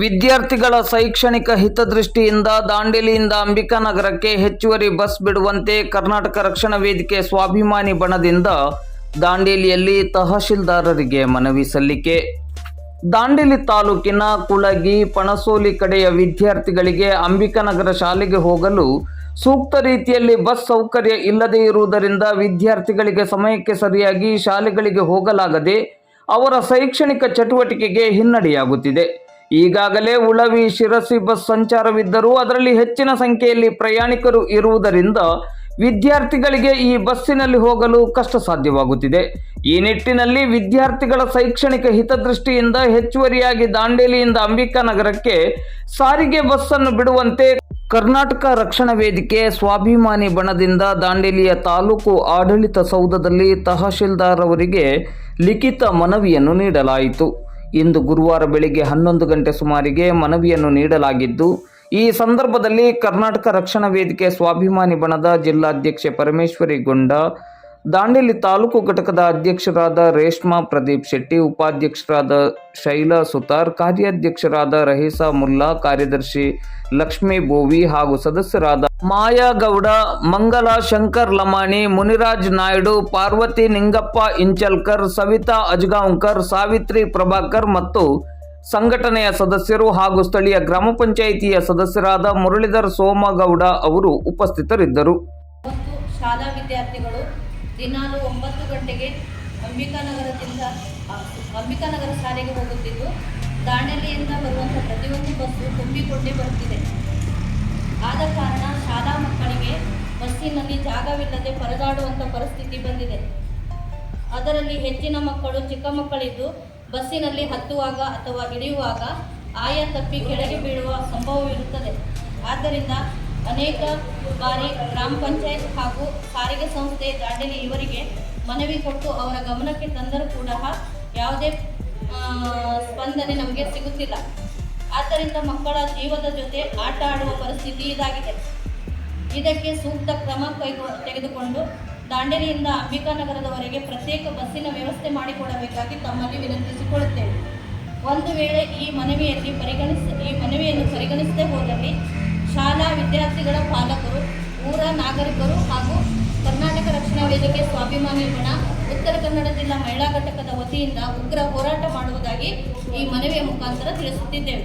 ವಿದ್ಯಾರ್ಥಿಗಳ ಶೈಕ್ಷಣಿಕ ಹಿತದೃಷ್ಟಿಯಿಂದ ದಾಂಡೇಲಿಯಿಂದ ಅಂಬಿಕಾ ನಗರಕ್ಕೆ ಹೆಚ್ಚುವರಿ ಬಸ್ ಬಿಡುವಂತೆ ಕರ್ನಾಟಕ ರಕ್ಷಣಾ ವೇದಿಕೆ ಸ್ವಾಭಿಮಾನಿ ಬಣದಿಂದ ದಾಂಡೇಲಿಯಲ್ಲಿ ತಹಶೀಲ್ದಾರರಿಗೆ ಮನವಿ ಸಲ್ಲಿಕೆ. ದಾಂಡೇಲಿ ತಾಲೂಕಿನ ಕುಳಗಿ, ಪಣಸೋಲಿ ಕಡೆಯ ವಿದ್ಯಾರ್ಥಿಗಳಿಗೆ ಅಂಬಿಕಾನಗರ ಶಾಲೆಗೆ ಹೋಗಲು ಸೂಕ್ತ ರೀತಿಯಲ್ಲಿ ಬಸ್ ಸೌಕರ್ಯ ಇಲ್ಲದೇ ಇರುವುದರಿಂದ ವಿದ್ಯಾರ್ಥಿಗಳಿಗೆ ಸಮಯಕ್ಕೆ ಸರಿಯಾಗಿ ಶಾಲೆಗಳಿಗೆ ಹೋಗಲಾಗದೆ ಅವರ ಶೈಕ್ಷಣಿಕ ಚಟುವಟಿಕೆಗೆ ಹಿನ್ನಡೆಯಾಗುತ್ತಿದೆ. ಈಗಾಗಲೇ ಉಳವಿ ಶಿರಸಿ ಬಸ್ ಸಂಚಾರವಿದ್ದರೂ ಅದರಲ್ಲಿ ಹೆಚ್ಚಿನ ಸಂಖ್ಯೆಯಲ್ಲಿ ಪ್ರಯಾಣಿಕರು ಇರುವುದರಿಂದ ವಿದ್ಯಾರ್ಥಿಗಳಿಗೆ ಈ ಬಸ್ಸಿನಲ್ಲಿ ಹೋಗಲು ಕಷ್ಟ ಸಾಧ್ಯವಾಗುತ್ತಿದೆ ಈ ನಿಟ್ಟಿನಲ್ಲಿ ವಿದ್ಯಾರ್ಥಿಗಳ ಶೈಕ್ಷಣಿಕ ಹಿತದೃಷ್ಟಿಯಿಂದ ಹೆಚ್ಚುವರಿಯಾಗಿ ದಾಂಡೇಲಿಯಿಂದ ಅಂಬಿಕಾ ನಗರಕ್ಕೆ ಸಾರಿಗೆ ಬಸ್ಸನ್ನು ಬಿಡುವಂತೆ ಕರ್ನಾಟಕ ರಕ್ಷಣಾ ವೇದಿಕೆ ಸ್ವಾಭಿಮಾನಿ ಬಣದಿಂದ ದಾಂಡೇಲಿಯ ತಾಲೂಕು ಆಡಳಿತ ಸೌಧದಲ್ಲಿ ತಹಶೀಲ್ದಾರ್ ಅವರಿಗೆ ಲಿಖಿತ ಮನವಿಯನ್ನು ನೀಡಲಾಯಿತು. ಇಂದು ಗುರುವಾರ ಬೆಳಿಗ್ಗೆ ಹನ್ನೊಂದು ಗಂಟೆ ಸುಮಾರಿಗೆ ಮನವಿಯನ್ನು ನೀಡಲಾಗಿದ್ದು, ಈ ಸಂದರ್ಭದಲ್ಲಿ ಕರ್ನಾಟಕ ರಕ್ಷಣಾ ವೇದಿಕೆ ಸ್ವಾಭಿಮಾನಿ ಬಣದ ಜಿಲ್ಲಾಧ್ಯಕ್ಷೆ ಪರಮೇಶ್ವರಿ ಗೊಂಡ ದಾಂಡೇಲಿ ತಾಲೂಕು ಘಟಕದ ಅಧ್ಯಕ್ಷರಾದ ರೇಷ್ಮಾ ಪ್ರದೀಪ್ ಶೆಟ್ಟಿ, ಉಪಾಧ್ಯಕ್ಷರಾದ ಶೈಲಾ ಸುತಾರ್, ಕಾರ್ಯಾಧ್ಯಕ್ಷರಾದ ರಹೀಸಾ ಮುಲ್ಲಾ, ಕಾರ್ಯದರ್ಶಿ ಲಕ್ಷ್ಮೀ ಬೋವಿ ಹಾಗೂ ಸದಸ್ಯರಾದ ಮಾಯಾಗೌಡ, ಮಂಗಲ ಶಂಕರ್ ಲಮಾಣಿ, ಮುನಿರಾಜ್ ನಾಯ್ಡು, ಪಾರ್ವತಿ ನಿಂಗಪ್ಪ ಇಂಚಲ್ಕರ್, ಸವಿತಾ ಅಜ್ಗಾಂವ್ಕರ್, ಸಾವಿತ್ರಿ ಪ್ರಭಾಕರ್ ಮತ್ತು ಸಂಘಟನೆಯ ಸದಸ್ಯರು ಹಾಗೂ ಸ್ಥಳೀಯ ಗ್ರಾಮ ಪಂಚಾಯಿತಿಯ ಸದಸ್ಯರಾದ ಮುರಳೀಧರ್ ಸೋಮಗೌಡ ಅವರು ಉಪಸ್ಥಿತರಿದ್ದರು. ಶಾಲಾ ವಿದ್ಯಾರ್ಥಿಗಳು ದಿನಾಲು ಒಂಬತ್ತು ಗಂಟೆಗೆ ಅಂಬಿಕಾನಗರದಿಂದ ಅಂಬಿಕಾನಗರ ಶಾಲೆಗೆ ಹೋಗುತ್ತಿದ್ದು, ದಾಂಡೇಲಿಯಿಂದ ಬರುವಂಥ ಪ್ರತಿಯೊಂದು ಬಸ್ಸು ತುಂಬಿಕೊಂಡೇ ಬರುತ್ತಿದೆ ಆದ ಕಾರಣ ಶಾಲಾ ಮಕ್ಕಳಿಗೆ ಬಸ್ಸಿನಲ್ಲಿ ಜಾಗವಿಲ್ಲದೆ ಪರದಾಡುವಂಥ ಪರಿಸ್ಥಿತಿ ಬಂದಿದೆ. ಅದರಲ್ಲಿ ಹೆಚ್ಚಿನ ಮಕ್ಕಳು, ಚಿಕ್ಕ ಮಕ್ಕಳಿದ್ದು ಬಸ್ಸಿನಲ್ಲಿ ಹತ್ತುವಾಗ ಅಥವಾ ಇಳಿಯುವಾಗ ಆಯ ತಪ್ಪಿ ಕೆಳಗೆ ಬೀಳುವ ಸಂಭವವಿರುತ್ತದೆ. ಆದ್ದರಿಂದ ಅನೇಕ ಬಾರಿ ಗ್ರಾಮ ಪಂಚಾಯತ್ ಹಾಗೂ ಸಾರಿಗೆ ಸಂಸ್ಥೆ ದಾಂಡೇಲಿ ಇವರಿಗೆ ಮನವಿ ಕೊಟ್ಟು ಅವರ ಗಮನಕ್ಕೆ ತಂದರೂ ಕೂಡ ಯಾವುದೇ ಸ್ಪಂದನೆ ನಮಗೆ ಸಿಗುತ್ತಿಲ್ಲ. ಆದ್ದರಿಂದ ಮಕ್ಕಳ ಜೀವದ ಜೊತೆ ಆಟ ಆಡುವ ಪರಿಸ್ಥಿತಿ ಇದಾಗಿದೆ. ಇದಕ್ಕೆ ಸೂಕ್ತ ಕ್ರಮ ಕೈಗೊ, ತೆಗೆದುಕೊಂಡು ದಾಂಡೇಲಿಯಿಂದ ಅಂಬಿಕಾನಗರದವರೆಗೆ ಪ್ರತ್ಯೇಕ ಬಸ್ಸಿನ ವ್ಯವಸ್ಥೆ ಮಾಡಿಕೊಡಬೇಕಾಗಿ ತಮ್ಮಲ್ಲಿ ವಿನಂತಿಸಿಕೊಳ್ಳುತ್ತೇವೆ ಒಂದು ವೇಳೆ ಈ ಮನವಿಯಲ್ಲಿ ಪರಿಗಣಿಸ, ಈ ಮನವಿಯನ್ನು ಪರಿಗಣಿಸದೇ ಹೋದಲ್ಲಿ ಶಾಲಾ ನಾಗರಿಕರು ಹಾಗೂ ಕರ್ನಾಟಕ ರಕ್ಷಣಾ ವೇದಿಕೆ ಸ್ವಾಭಿಮಾನಿ ಬಣ ಉತ್ತರ ಕನ್ನಡ ಜಿಲ್ಲಾ ಮಹಿಳಾ ಘಟಕದ ವತಿಯಿಂದ ಉಗ್ರ ಹೋರಾಟ ಮಾಡುವುದಾಗಿ ಈ ಮನವಿಯ ಮುಖಾಂತರ ತಿಳಿಸುತ್ತಿದ್ದೇವೆ.